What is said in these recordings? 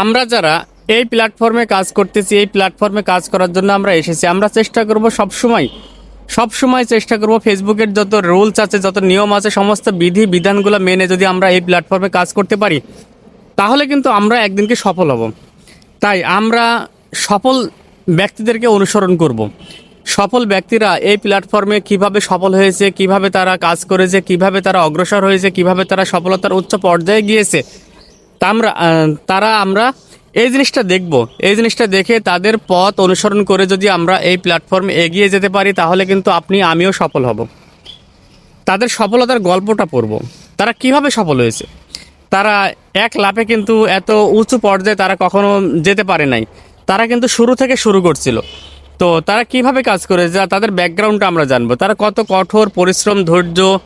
আমরা যারা এই প্ল্যাটফর্মে কাজ করতেছি, এই প্ল্যাটফর্মে কাজ করার জন্য আমরা এসেছি, আমরা চেষ্টা করব সব সময় সব সময় চেষ্টা করব ফেসবুকের যত রুলস আছে, যত নিয়ম আছে, সমস্ত বিধি বিধানগুলো মেনে যদি আমরা এই প্ল্যাটফর্মে কাজ করতে পারি, তাহলে কিন্তু আমরা একদিনকে সফল হব তাই আমরা সফল ব্যক্তিদেরকে অনুসরণ করব। সফল ব্যক্তিরা এই প্ল্যাটফর্মে কীভাবে সফল হয়েছে, কীভাবে তারা কাজ করেছে, কীভাবে তারা অগ্রসর হয়েছে, কীভাবে তারা সফলতার উচ্চ পর্যায়ে গিয়েছে আমরা তারা আমরা এই জিনিসটা দেখব। এই জিনিসটা দেখে তাদের পথ অনুসরণ করে যদি আমরা এই প্ল্যাটফর্মে এগিয়ে যেতে পারি, তাহলে কিন্তু আপনি, আমিও সফল হব। তাদের সফলতার গল্পটা পড়ব। তারা কীভাবে সফল হয়েছে? তারা এক লাফে কিন্তু এত উঁচু পর্যায়ে তারা কখনো যেতে পারে নাই। তারা কিন্তু শুরু থেকে শুরু করছিল। তো তারা কীভাবে কাজ করে? যা, তাদের ব্যাকগ্রাউন্ডটা আমরা জানব। তারা কত কঠোর পরিশ্রম, ধৈর্য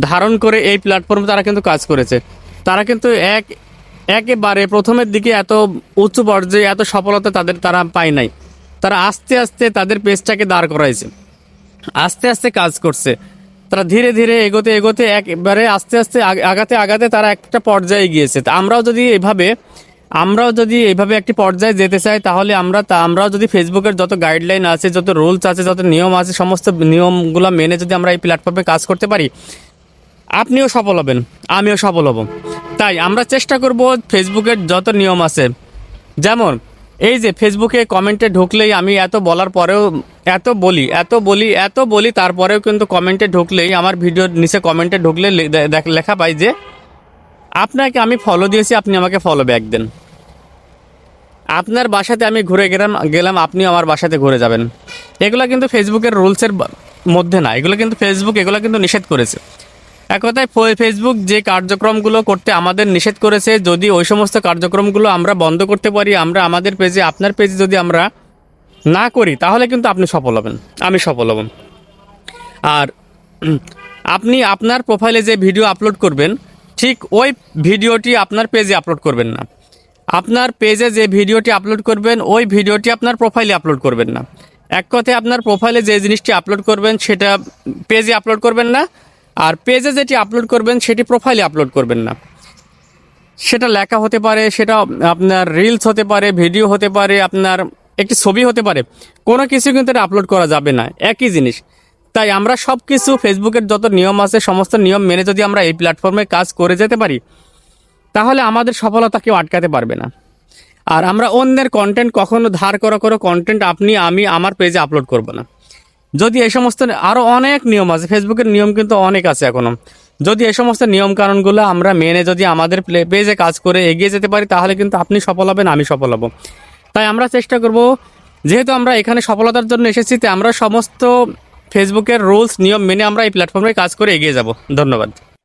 ধারণ করে এই প্ল্যাটফর্মে তারা কিন্তু কাজ করেছে। তারা কিন্তু এক একেবারে প্রথমের দিকে এত উঁচু পর্যায়ে, এত সফলতা তাদের, তারা পায় নাই। তারা আস্তে আস্তে তাদের পেজটাকে দাঁড় করাইছে। আস্তে আস্তে কাজ করছে। তারা ধীরে ধীরে এগোতে এগোতে একবারে আস্তে আস্তে আগাতে আগাতে তারা একটা পর্যায়ে গিয়েছে। আমরাও যদি এভাবে, আমরাও যদি এভাবে একটি পর্যায়ে যেতে চাই, তাহলে আমরা তা, আমরাও যদি ফেসবুকের যত গাইডলাইন আছে, যত রুলস আছে, যত নিয়ম আছে, সমস্ত নিয়মগুলো মেনে যদি আমরা এই প্ল্যাটফর্মে কাজ করতে পারি, আপনিও সফল হবেন, আমিও সফল হব। তাই আমরা চেষ্টা করব ফেসবুকের যত নিয়ম আছে। যেমন, এই যে ফেসবুকে কমেন্টে ঢুকলেই আমি এত বলার পরেও এত বলি এত বলি এত বলি, তারপরেও কিন্তু কমেন্টে ঢুকলেই আমার ভিডিওর নিচে কমেন্টে ঢুকলে লেখা পাই যে, আপনাকে আমি ফলো দিয়েছি, আপনি আমাকে ফলো ব্যাক দেন। আপনার বাসাতে আমি ঘুরে গেলাম গেলাম, আপনি আমার বাসাতে ঘুরে যাবেন। এগুলো কিন্তু ফেসবুকের রুলসের মধ্যে না, এগুলো কিন্তু ফেসবুক, এগুলো কিন্তু নিষেধ করেছে। এক কথায় ফেসবুক যে কার্যক্রমগুলো করতে আমাদের নিষেধ করেছে, যদি ওই সমস্ত কার্যক্রমগুলো আমরা বন্ধ করতে পারি, আমরা আমাদের পেজে, আপনার পেজে যদি আমরা না করি, তাহলে কিন্তু আপনি সফল হবেন। আমি সফল হব। আর আপনি আপনার প্রোফাইলে যে ভিডিও আপলোড করবেন, ঠিক ওই ভিডিওটি আপনার পেজে আপলোড করবেন না। আপনার পেজে যে ভিডিওটি আপলোড করবেন, ওই ভিডিওটি আপনার প্রোফাইলে আপলোড করবেন না। এক কথায় আপনার প্রোফাইলে যে জিনিসটি আপলোড করবেন, সেটা পেজে আপলোড করবেন না আর পেজে যেটি আপলোড করবেন, সেটি প্রোফাইলে আপলোড করবেন না। সেটা লেখা হতে পারে, সেটা আপনার রিলস হতে পারে ভিডিও হতে পারে, আপনার একটি ছবি হতে পারে। কোনো কিছু কিন্তু এটা আপলোড করা যাবে না, একই জিনিস। তাই আমরা সব কিছু ফেসবুকের যত নিয়ম আছে, সমস্ত নিয়ম মেনে যদি আমরা এই প্ল্যাটফর্মে কাজ করে যেতে পারি, তাহলে আমাদের সফলতা কেউ আটকাতে পারবে না। আর আমরা অন্যের কন্টেন্ট কখনো ধার করা কোনো কন্টেন্ট আপনি, আমি, আমার পেজে আপলোড করব না। যদি এই সমস্ত আরও অনেক নিয়ম আছে ফেসবুকের নিয়ম কিন্তু অনেক আছে এখনও যদি এই সমস্ত নিয়ম কানুনগুলো আমরা মেনে যদি আমাদের প্লে, পেজে কাজ করে এগিয়ে যেতে পারি, তাহলে কিন্তু আপনি সফল হবেন, আমি সফল হব। তাই আমরা চেষ্টা করব, যেহেতু আমরা এখানে সফলতার জন্য এসেছি, তাই আমরা সমস্ত ফেসবুকের রুলস নিয়ম মেনে আমরা এই প্ল্যাটফর্মে কাজ করে এগিয়ে যাব। ধন্যবাদ।